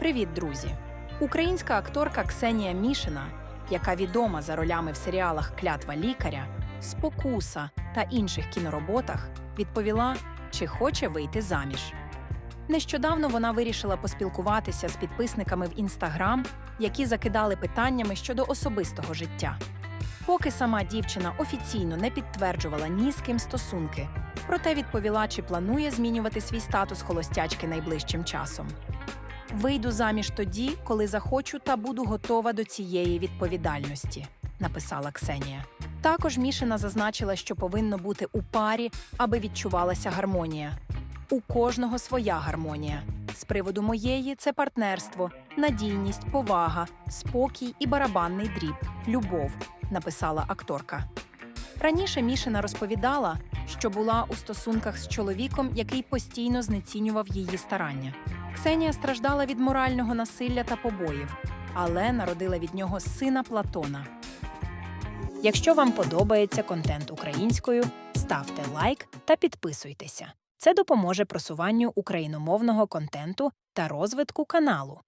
Привіт, друзі! Українська акторка Ксенія Мішина, яка відома за ролями в серіалах Клятва лікаря, Спокуса та інших кінороботах, відповіла, чи хоче вийти заміж. Нещодавно вона вирішила поспілкуватися з підписниками в інстаграм, які закидали питаннями щодо особистого життя. Поки сама дівчина офіційно не підтверджувала ні з ким стосунки, проте відповіла, чи планує змінювати свій статус холостячки найближчим часом. Вийду заміж тоді, коли захочу та буду готова до цієї відповідальності, написала Ксенія. Також Мішина зазначила, що повинно бути у парі, аби відчувалася гармонія. У кожного своя гармонія. З приводу моєї це партнерство, надійність, повага, спокій і барабанний дріб, любов, написала акторка. Раніше Мішина розповідала, що була у стосунках з чоловіком, який постійно знецінював її старання. Ксенія страждала від морального насилля та побоїв, але народила від нього сина Платона. Якщо вам подобається контент українською, ставте лайк та підписуйтеся. Це допоможе просуванню україномовного контенту та розвитку каналу.